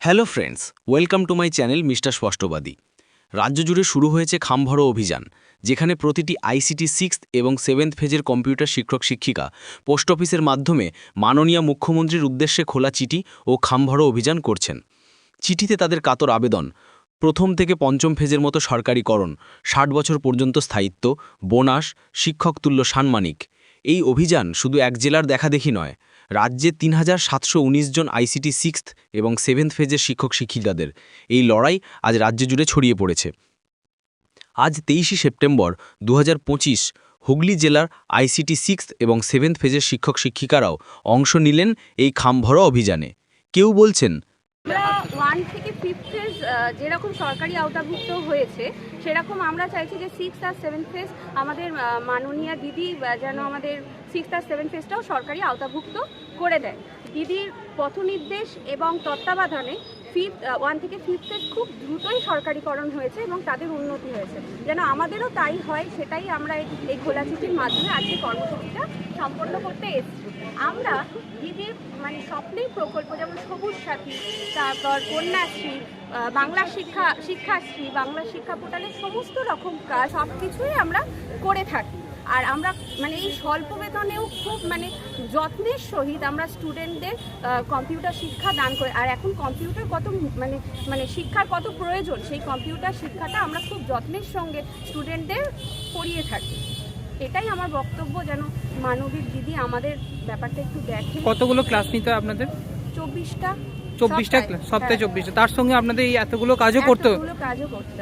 Hello friends, welcome to my channel mister Spashtobadi. রাজ্য জুড়ে শুরু হয়েছে খামভরো অভিযান, যেখানে প্রতিটি আইসিটি সিক্স এবং সেভেন্থ ফেজের কম্পিউটার শিক্ষক শিক্ষিকা, পোস্ট অফিসের মাধ্যমে মাননীয় মুখ্যমন্ত্রীর উদ্দেশ্যে খোলা চিঠি ও খামভরো অভিযান করছেন। চিঠিতে তাদের কাতর আবেদন, প্রথম থেকে পঞ্চম ফেজের মতো সরকারিকরণ, ষাট বছর পর্যন্ত স্থায়িত্ব, বোনাস, শিক্ষক তুল্য সানমানিক। এই অভিযান শুধু এক জেলার দেখাদেখি নয় রাজ্যে তিন হাজার সাতশো উনিশ জন আইসিটি সিক্সথ এবং সেভেন্থ ফেজের শিক্ষক শিক্ষিকাদের। এই লড়াই আজ রাজ্য জুড়ে ছড়িয়ে পড়েছে। আজ তেইশে সেপ্টেম্বর দু হাজার পঁচিশ হুগলি জেলার আইসিটি সিক্সথ এবং সেভেন্থ ফেজের শিক্ষক শিক্ষিকারাও অংশ নিলেন এই খামভরা অভিযানে। কেউ বলছেন আমরা ওয়ান থেকে ফিফথ ফেজ যেরকম সরকারি আওতাভুক্ত হয়েছে, সেরকম আমরা চাইছি যে সিক্স আর সেভেন ফেস আমাদের মাননীয় দিদি যেন আমাদের সিক্স আর সেভেন ফেসটাও সরকারি আওতাভুক্ত করে দেয়। দিদির পথনির্দেশ এবং তত্ত্বাবধানে ফিফথ ওয়ান থেকে ফিফথ ফেজ খুব দ্রুতই সরকারিকরণ হয়েছে এবং তাদের উন্নতি হয়েছে। যেন আমাদেরও তাই হয়, সেটাই আমরা এই- খোলা চিঠির মাধ্যমে আজকে কর্মসূচিটা সম্পন্ন করতে এসেছি। আমরা দিদির মানে স্বপ্নেই প্রকল্প যেমন সবুজ সাথী, তারপর কন্যাশ্রী বাংলা শিক্ষা, শিক্ষাশ্রী, বাংলা শিক্ষা পোর্টালের সমস্ত রকম কাজ সব কিছুই আমরা করে থাকি। আর আমরা মানে এই স্বল্প বেতনেও খুব মানে যত্নের সহিত আমরা স্টুডেন্টদের কম্পিউটার শিক্ষা দান করে আর এখন কম্পিউটার কত মানে মানে শিক্ষার কত প্রয়োজন সেই কম্পিউটার শিক্ষাটা আমরা খুব যত্নের সঙ্গে স্টুডেন্টদের পড়িয়ে থাকি। এটাই আমার বক্তব্য যেন মানবিক দিদি আমাদের ব্যাপারটা একটু দেখে। কতগুলো ক্লাস নিতে হয় আপনাদের? চব্বিশটা। চব্বিশটা সপ্তাহে চব্বিশটা। তার সঙ্গে আপনাদের এই এতগুলো কাজও করতে হ্যাঁ। কাজও করতে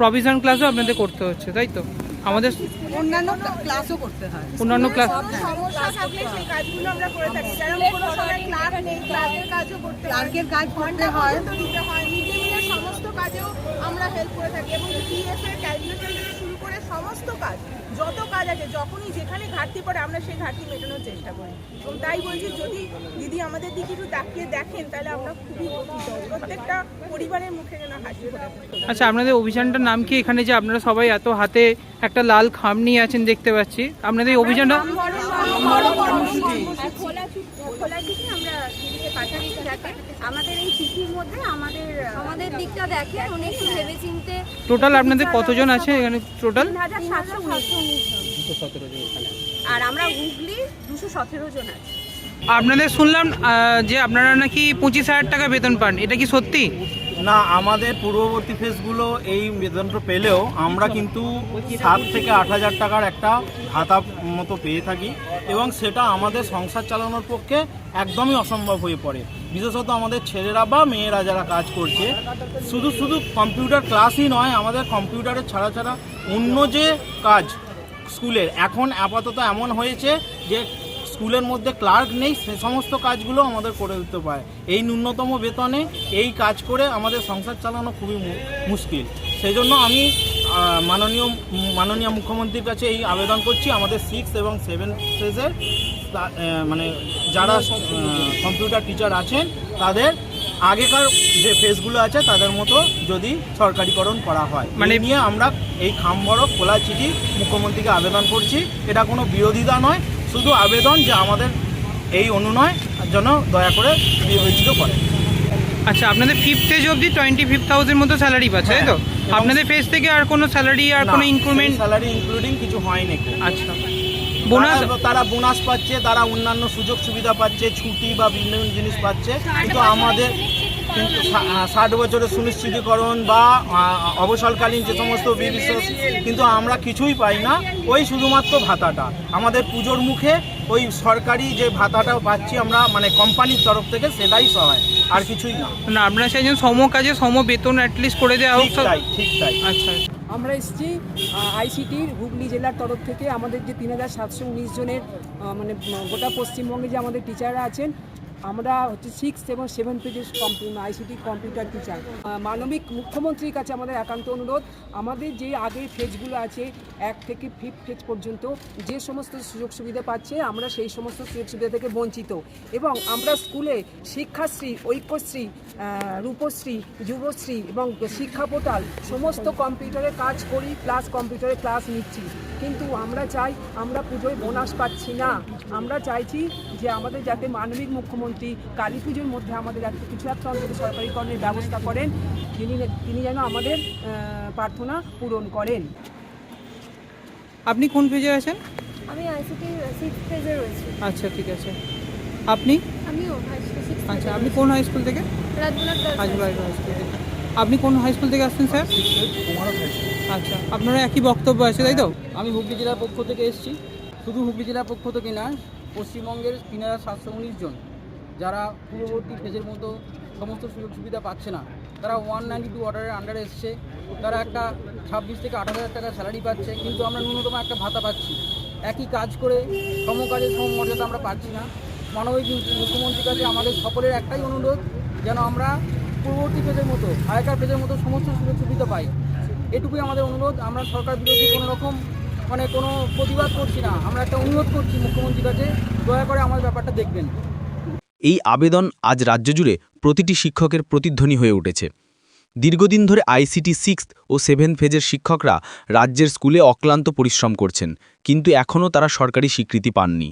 প্রভিশন ক্লাসও আপনাদের করতে হচ্ছে তাই তো? আমাদের অন্যান্য ক্লাসও করতে হয়। অন্যান্য ক্লাস সমস্যা থাকলে সেই কাজগুলো আমরা করে থাকি। কারণ কোনো সময় ক্লাস নেই ক্লাসের কাজও করতে ক্লার্কের কাজ করতে হয়। তো দিতে হয়। মিড সমস্ত কাজেও আমরা হেল্প করে থাকি। এবং পিএফ এর ক্যালকুলেশন থেকে শুরু করে সমস্ত কাজ যখনই যেখানে ঘাটতি পড়ে আমরা সেই ঘাটতি মেটানোর চেষ্টা করি এবং তাই বলছি যদি দিদি আমাদের দিকে একটু তাকিয়ে দেখেন তাহলে আমরা খুবই প্রত্যেকটা পরিবারের মুখে যেন হাসি আচ্ছা আপনাদের অভিযানটার নাম কি এখানে যে আপনারা সবাই এত হাতে একটা লাল খাম নিয়ে আছেন দেখতে পাচ্ছি আপনাদের এই অভিযানটা খোলা চিঠি আমরা দিদিকে পাঠাচ্ছি যাতে আমাদের এই চিঠির মধ্যে আমাদের আমাদের দিকটা টোটাল আপনাদের কতজন আছে এখানে টোটাল তিন হাজার সাতশো উনিশ জন আর আমরা হুগলি দুশো সতেরো জন আছি। আপনাদের শুনলাম যে আপনারা নাকি পঁচিশ হাজার টাকা বেতন পান। এটা কি সত্যি? না আমাদের পূর্ববর্তী ফেসগুলো এই বেতনটা পেলেও আমরা কিন্তু সাত থেকে আট হাজার টাকার একটা ভাতা মতো পেয়ে থাকি এবং সেটা আমাদের সংসার চালানোর পক্ষে একদমই অসম্ভব হয়ে পড়ে। বিশেষত আমাদের ছেলেরা বা মেয়েরা যারা কাজ করছে শুধু শুধু কম্পিউটার ক্লাসই নয় আমাদের কম্পিউটারের ছাড়া ছাড়া অন্য যে কাজ স্কুলের। এখন আপাতত এমন হয়েছে যে স্কুলের মধ্যে ক্লার্ক নেই, সে সমস্ত কাজগুলো আমাদের করে দিতে পারে। এই ন্যূনতম বেতনে এই কাজ করে আমাদের সংসার চালানো খুবই মুশকিল। সেই জন্য আমি মাননীয় মাননীয় মুখ্যমন্ত্রীর কাছে এই আবেদন করছি, আমাদের সিক্স এবং সেভেন ফেজের মানে যারা কম্পিউটার টিচার আছেন, তাদের আগেকার যে ফেজগুলো আছে তাদের মতো যদি সরকারিকরণ করা হয়। মানে মানে- নিয়ে আমরা এই খামবড় খোলা চিঠি মুখ্যমন্ত্রীকে আবেদন করছি। এটা কোনো বিরোধিতা নয় শুধু আবেদন যে আমাদের এই অনুনয় যেন দয়া করে বিবেচিত করে। আচ্ছা আপনাদের ফিফথ এজ অবধি টোয়েন্টি ফিফ থাউজেন্ড মতো স্যালারি পাচ্ছে তাই তো? হ্যাঁ। আপনাদের ফেস থেকে আর কোনো স্যালারি আর কোনো ইনক্রিমেন্ট স্যালারি ইনক্লুডিং কিছু হয়নি আচ্ছা। বোনাস তারা- বোনাস পাচ্ছে তারা অন্যান্য সুযোগ সুবিধা পাচ্ছে ছুটি বা বিভিন্ন জিনিস পাচ্ছে। কিন্তু আমাদের কিন্তু ষাট বছরের সুনিশ্চিতকরণ বা অবসরকালীন যে সমস্ত বিবিশেষ কিন্তু আমরা কিছুই পাই না ওই শুধুমাত্র ভাতাটা। আমাদের পুজোর মুখে ওই সরকারি যে ভাতাটা পাচ্ছি আমরা মানে কোম্পানির তরফ থেকে সেটাই সহায় আর কিছুই না। না আপনারা চাইছেন সম কাজে সম বেতন অ্যাটলিস্ট করে দেওয়া হোক ঠিক তাই ঠিক তাই। আচ্ছা আচ্ছা। আমরা এসেছি আইসিটির হুগলি জেলার তরফ থেকে। আমাদের যে তিন হাজার সাতশো উনিশ জনের মানে গোটা পশ্চিমবঙ্গে যে আমাদের টিচাররা আছেন আমরা হচ্ছে সিক্স এবং সেভেন পেজের আইসিটি কম্পিউটার টিচার মানবিক মুখ্যমন্ত্রীর কাছে আমাদের একান্ত অনুরোধ, আমাদের যে আগের ফেজগুলো আছে, এক থেকে ফিফথ ফেজ পর্যন্ত যে সমস্ত সুযোগ সুবিধা পাচ্ছে, আমরা সেই সমস্ত সুযোগ সুবিধা থেকে বঞ্চিত। এবং আমরা স্কুলে শিক্ষাশ্রী, ঐক্যশ্রী রূপশ্রী, যুবশ্রী এবং শিক্ষা পোর্টাল সমস্ত কম্পিউটারে কাজ করি প্লাস কম্পিউটারে ক্লাস নিচ্ছি। কিন্তু আমরা চাই, আমরা পুজোয় বোনাস পাচ্ছি না। আমরা চাইছি যে আমাদের যাতে মানবিক মুখ্যমন্ত্রী মুখ্যমন্ত্রী কালী পুজোর মধ্যে আমাদের একটা কিছু একটা অন্তত সরকারিকরণের ব্যবস্থা করেন তিনি তিনি যেন আমাদের প্রার্থনা পূরণ করেন। আপনি কোন পেজে আছেন? আমি আইসিটি সিক্স পেজে রয়েছি। আচ্ছা ঠিক আছে। আপনি? আমিও আচ্ছা আপনি কোন হাই স্কুল থেকে? রাজগুলার হাজবাড়ি হাই স্কুল থেকে। আপনি কোন হাই স্কুল থেকে আসছেন স্যার আচ্ছা আপনারা একই বক্তব্য আছে তাই তো? আমি হুগলি জেলার পক্ষ থেকে এসেছি। শুধু হুগলি জেলার পক্ষ থেকে না পশ্চিমবঙ্গের তিন হাজার সাতশো উনিশ জন। যারা পূর্ববর্তী ফেজের মতো সমস্ত সুযোগ সুবিধা পাচ্ছে না, তারা ওয়ান নাইনটি টু অর্ডারের আন্ডারে এসছে। তারা একটা ছাব্বিশ থেকে আঠাশ হাজার টাকা স্যালারি পাচ্ছে, কিন্তু আমরা ন্যূনতম একটা ভাতা পাচ্ছি। একই কাজ করে সমকাজের সমমর্যাদা আমরা পাচ্ছি না। মানবিক মুখ্যমন্ত্রীর কাছে আমাদের সকলের একটাই অনুরোধ, যেন আমরা পূর্ববর্তী ফেজের মতো, আগেকার ফেজের মতো সমস্ত সুযোগ সুবিধা পাই। এটুকুই আমাদের অনুরোধ, আমরা সরকার বিরোধী কোনো রকম মানে কোনো প্রতিবাদ করছি না। আমরা একটা অনুরোধ করছি মুখ্যমন্ত্রীর কাছে, দয়া করে আমার ব্যাপারটা দেখবেন। এই আবেদন আজ রাজ্য জুড়ে প্রতিটি শিক্ষকের প্রতিধ্বনি হয়ে উঠেছে। দীর্ঘদিন ধরে আইসিটি সিক্স ও সেভেন ফেজের শিক্ষকরা রাজ্যের স্কুলে অক্লান্ত পরিশ্রম করছেন, কিন্তু এখনও তারা সরকারি স্বীকৃতি পাননি।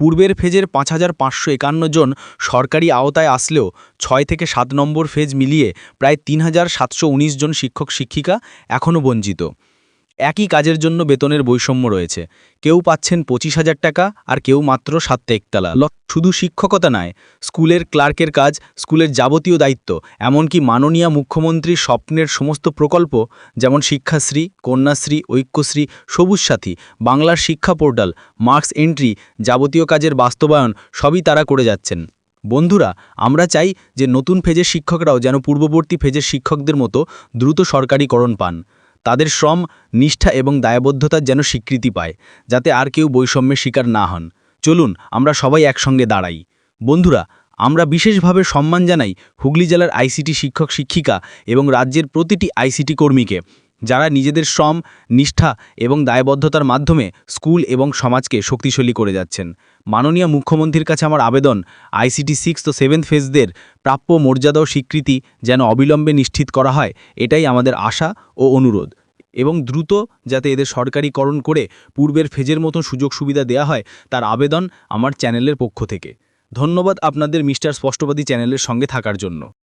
পূর্বের ফেজের পাঁচ হাজার পাঁচশো একান্ন জন সরকারি আওতায় আসলেও ছয় থেকে সাত নম্বর ফেজ মিলিয়ে প্রায় তিন হাজার সাতশো উনিশ জন শিক্ষক শিক্ষিকা এখনও বঞ্চিত। একই কাজের জন্য বেতনের বৈষম্য রয়েছে। কেউ পাচ্ছেন পঁচিশ হাজার টাকা আর কেউ মাত্র সাতটা একতলা শুধু শিক্ষকতা নয়, স্কুলের ক্লার্কের কাজ, স্কুলের যাবতীয় দায়িত্ব, এমনকি মাননীয় মুখ্যমন্ত্রীর স্বপ্নের সমস্ত প্রকল্প, যেমন শিক্ষাশ্রী, কন্যাশ্রী, ঐক্যশ্রী সবুজ সাথী বাংলার শিক্ষা পোর্টাল, মার্কস এন্ট্রি, যাবতীয় কাজের বাস্তবায়ন, সবই তারা করে যাচ্ছেন। বন্ধুরা, আমরা চাই যে নতুন ফেজের শিক্ষকরাও যেন পূর্ববর্তী ফেজের শিক্ষকদের মতো দ্রুত সরকারিকরণ পান। তাদের শ্রম, নিষ্ঠা এবং দায়বদ্ধতার যেন স্বীকৃতি পায়, যাতে আর কেউ বৈষম্যের শিকার না হন। চলুন, আমরা সবাই একসঙ্গে দাঁড়াই। বন্ধুরা, আমরা বিশেষভাবে সম্মান জানাই হুগলি জেলার আইসিটি শিক্ষক শিক্ষিকা এবং রাজ্যের প্রতিটি আইসিটি কর্মীকে। যারা নিজেদের শ্রম, নিষ্ঠা এবং দায়বদ্ধতার মাধ্যমে স্কুল এবং সমাজকে শক্তিশালী করে যাচ্ছেন। মাননীয় মুখ্যমন্ত্রীর কাছে আমার আবেদন, আইসিটি সিক্স ও সেভেন্থ ফেজদের প্রাপ্য মর্যাদা ও স্বীকৃতি যেন অবিলম্বে নিশ্চিত করা হয়, এটাই আমাদের আশা ও অনুরোধ। এবং দ্রুত যাতে এদের সরকারিকরণ করে পূর্বের ফেজের মতো সুযোগ সুবিধা দেয়া হয়, তার আবেদন আমার চ্যানেলের পক্ষ থেকে। ধন্যবাদ আপনাদের মিস্টার স্পষ্টবাদী চ্যানেলের সঙ্গে থাকার জন্য।